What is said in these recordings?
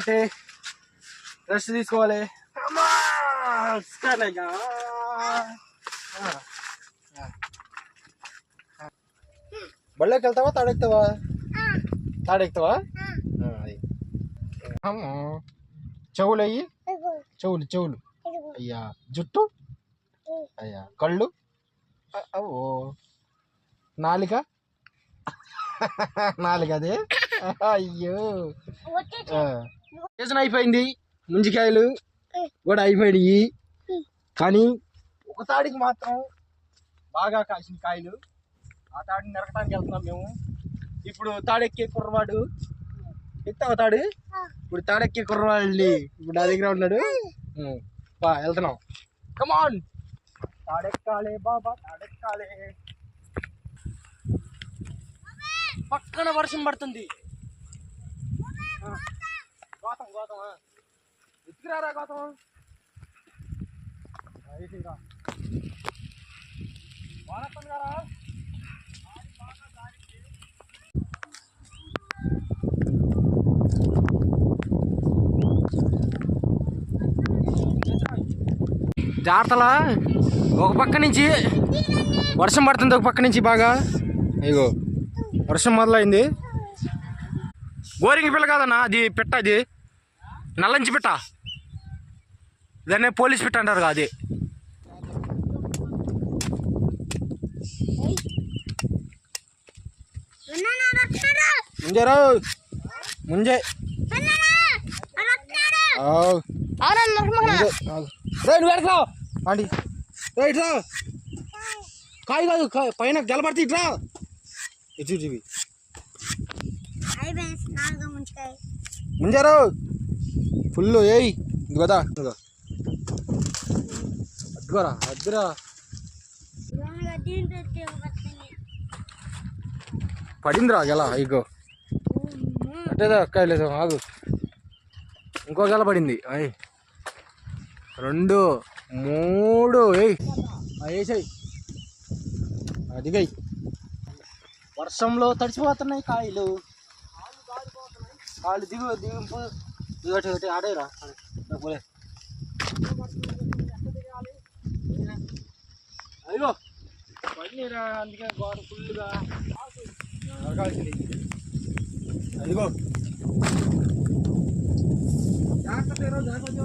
కాబట్టి రెస్ట్ తీసుకోవాలి. బళ్ళకి వెళ్తావా తాడెక్తావా తాడెక్తావా. చెవులు అయ్యి. చెవులు చెవులు. అయ్యా జుట్టు? అయ్యా కళ్ళు? అవో నాలిక నాలుగు? అదే అయ్యో. సీజన్ అయిపోయింది. ముంజికాయలు కూడా అయిపోయినాయి. కానీ ఒక తాడికి మాత్రం బాగా కాసిన కాయలు. ఆ తాడిని నరకటానికి వెళ్తున్నాం మేము. ఇప్పుడు తాడెక్కే కుర్రవాడు. ఎత్తావా తాడు? ఇప్పుడు తాడెక్కే కుర్రవాళ్ళని ఇప్పుడు నా దగ్గర ఉన్నాడు. బా వెళ్తున్నాం. కమాన్ తాడెక్కాలే బాబా తాడెక్కాలే. పక్కన వర్షం పడుతుంది. గౌతమ్ గోతం ఎత్తుకురారా గౌతమ్? అయిపోయిరా వానొస్తుంది కదా ఒక పక్క నుంచి వర్షం పడుతుంది ఒక పక్క నుంచి బాగా. ఇగో వర్షం మొదలైంది. గోరింగ్ పిల్ల కాదన్నా అది పెట్ట అది. నల్లంచి పిట్ట దాన్నే పోలీస్ పిట్ట అంటారు కదా అది ముంజరా ముంజే ఆవ్. ముంజే. ఆగు. రేయ్, నువ్వు ఎడకు రా. ఆంటీ రైట్ రా కాయ కాదు కాయ- పైన గెలబడితే ఇట్రా ఇటు ఇటు ఇవి. ఫుల్ ఏయ్ ఇది కదా ఇదిగో. అద్దుకోరా అద్దురా పడిందిరా గెల ఇగో. అట్టేదా కాయలేదు ఆగు. ఇంకో గెల పడింది అయ్. రెండు మూడు ఏయ్. వేసాయి. అదిగై వర్షంలో తడిచిపోతున్నాయి కాయలు. కాళ్ళు దిగు దిగింపు. దిగటి ఒకటి ఆడేరా పోలే అదిగో పడిరా అందుకే గోడ ఫుల్గా నరకాల్సింది అదిగో జాగ్రత్త ఏరో, జాగ్రత్త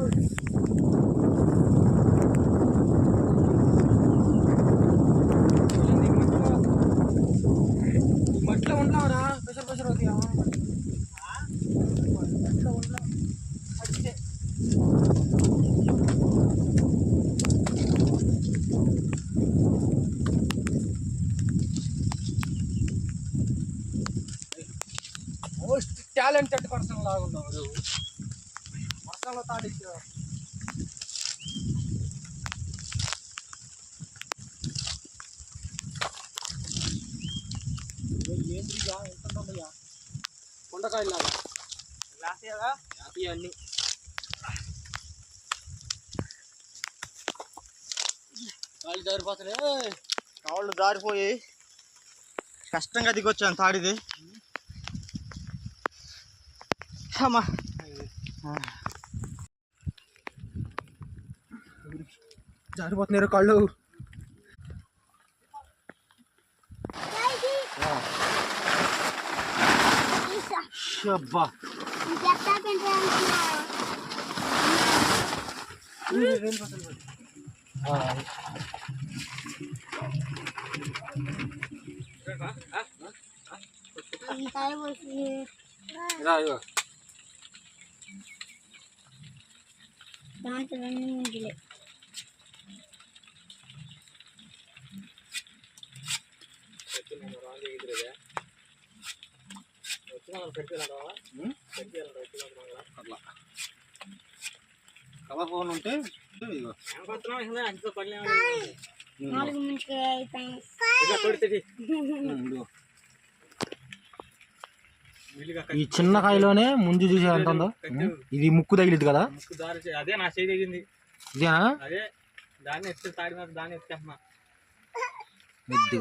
టాలెంటెడ్ పర్సన్ లాగా నువ్వు వర్షంలో తాడించావు ఏంద్రిగా ఎంత ఉందయ్యా కొండకాయలాగా లాసీగా హ్యాపీ అన్ని. కాళ్ళు జారిపోతున్నాయి. కాళ్ళు జారిపోయి కష్టంగా దిగొచ్చాను తాడిది. అమ్మా జారిపోతున్నారు కాళ్ళు అబ్బా ఇగో దాంట్లో రెండు ముందులే కలర్ ఫోన్ ఉంటే ఇగో నాలుగు ముందుకే అయిపోయింది ఇదిగో. ఈ చిన్న కాయలోనే ముందు చూసే ఎంత ఉందో ఇది ముక్కు తగిలిద్ది కదా? అదే నా చేయి దిగింది ఇదేనా? అదే దాన్ని ఎత్తి తాడి మీద దాన్ని ఎత్తేస్తున్నా.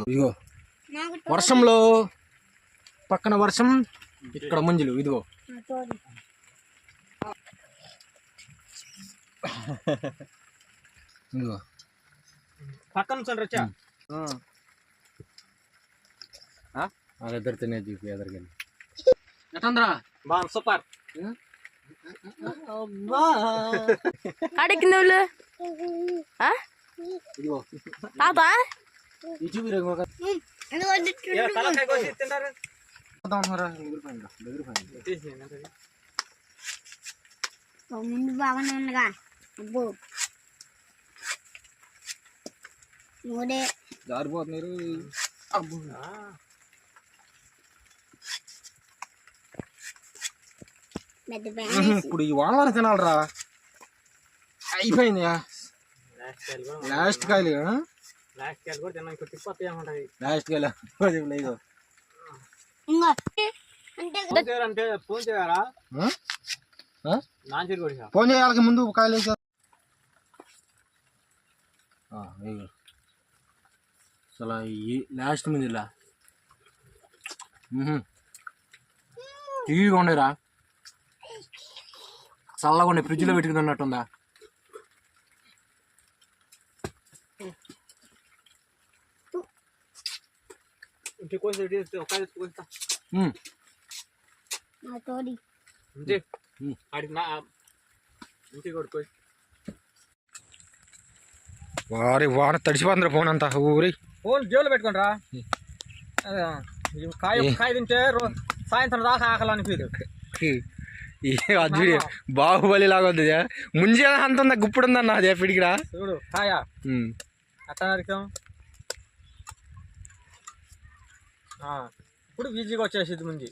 ఇదిగో. వర్షంలో పక్కన వర్షం ఇక్కడ మంజులు ఇదిగో. ఇదిగో. పక్కన వచ్చా వాళ్ళిద్దరు తినేది ఎదరికెళ్ళి ఎట్టుందిరా బాగుంది సూపర్ ఆడెక్కింది వాళ్ళు. తాత ముందు బాగానే ఉండగా అబ్బో. మూడే. జారిపోతున్నారు. అబ్బో. ఆ, పెద్ద ఉహు, ఇప్పుడు ఈ వానవారం తినాలరా. అయిపోయింది లాస్ట్ కాయలు లాస్ట్ కాయలు ఫోన్ ఫోన్ చేయాలకి ముందు కాయలు వేసారు. అసలు లాస్ట్ మీద ఇలా ఉండేరా చల్లగా ఉండే ఫ్రిడ్జ్లో పెట్టుకుని ఉన్నట్టుందా వారి వాన తడిసిపోతుందిరా ఫోన్ అంతా ఊరి. ఫోన్ జేబులో ఈ కాయ కాయ తింటే రో సాయంత్రం దాకా ఆకలి అనిపించదు అద్భుడి బాహుబలి లాగా ఉంది ముంజే అంత ఉందా? గుప్పుడు ఉందన్న అదే పిడికిరా. చూడు కాయ అట్లా ఇప్పుడు ఈజీగా వచ్చేసింది ముందు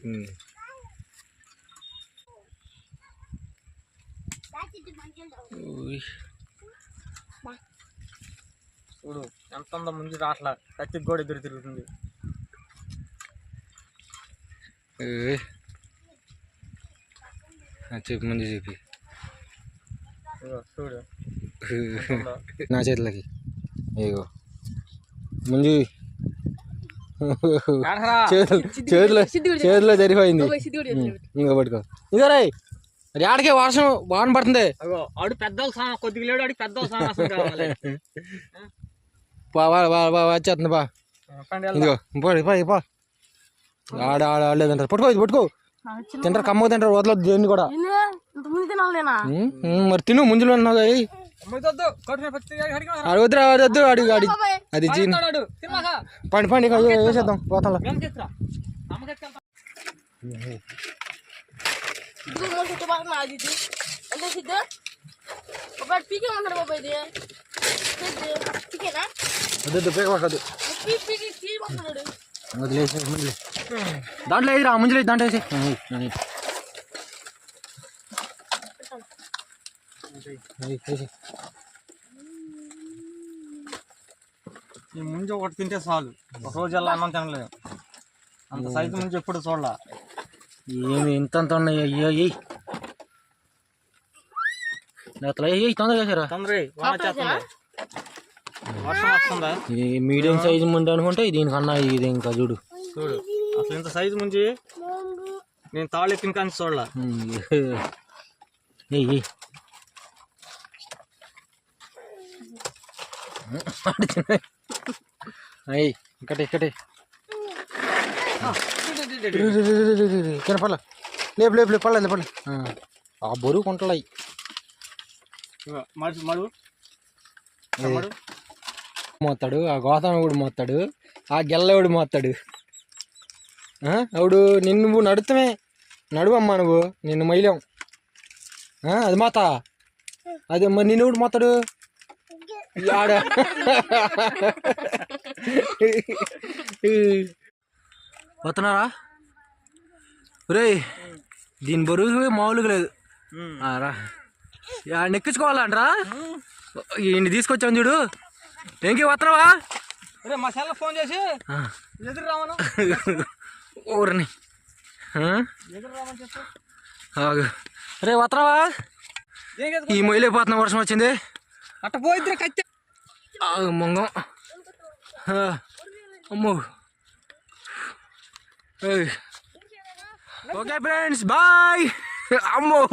చూడు ఎంత ఉందో ముందు రాట్లా. కత్తికి కూడా ఎదురు తిరుగుతుంది. చెప్పు ముందు చెప్పి. చూడు. నా చేతులకి. ఇగో ముందు. చేతులు చేతిలో సరిపోయింది ఇంకా పట్టుకో. ఇంకా రాయ్. అది ఆడికే వర్షం వాన పడుతుంది. ఆడు సామ కొద్దిగా లేడు ఆడికి బా వచ్చేస్తుంది బా. ఇదిగో పో. ఆడ ఆడ ఆడలేదంటారు. పట్టుకో ఇది పట్టుకో. తింటారు కమ్మ తింటారు వదలొద్దు దేన్ని కూడా. మరి తిను ముంజులో ఉన్నావు వద్దు, పచ్చి అడిగి అడి అది జీన్. పండి పండి వేసేద్దాం పీకేనా? వద్దు పేక పక్కదు వదిలేసి దాంట్లో వేసిరా ముంజులే దాంట్లో వేసి. ఈ ముంజు ఒకటి తింటే చాలు. ఒక రోజు ఎలా అన్నం తినలేదు. అంత సైజు ముంజు ఎప్పుడు చూడలా. ఏమి ఇంత ఉన్నాయి? అయ్యో అయ్యి నేతలు అయ్యి తొందరగా వేసారా. తొందర వాన వచ్చేస్తుంది వర్షం వస్తుందా. ఇది మీడియం సైజు ముందు అనుకుంటే దీనికన్నా ఇది ఇంకా చూడు. చూడు. అసలు ఇంత సైజు ముంజి? నేను తాళ్ళు ఎక్కిన కానీ చూడలా. ఏయ్ ఏయ్. అయ్యి ఇక్కడే ఇక్కడే ఇక్కడ పర్లే లేపు లేపు లేపు పర్లేదు పర్లేదు ఆ బరువు మడు మడు. మోస్తాడు ఆ గోదామ కూడా మోస్తాడు ఆ గెల్లవుడు మోస్తాడు ఆ, అవుడు నిన్ను నువ్వు నడుతమే నడువమ్మా నువ్వు. నిన్ను మైలేం అది మాత? అది మరి నిన్ను కూడా మోస్తాడు ఆడ వస్తున్నారా రే దీని బరువు మామూలుగా లేదు. రా. ఆడ ఎక్కించుకోవాలంటరా ఈయన్ని తీసుకొచ్చాను చూడు. ఏంకి వస్తున్నావా అరే మా సెల్ ఫోన్ చేసి ఎదురు రామను ఊరిని. రే ఏం ఈ మొయిలైపోతున్న వర్షం వచ్చింది. అట్ట పోయిద్దరు కత్తి. మొంగం. అమ్మో. Okay friends bye. అమ్మో.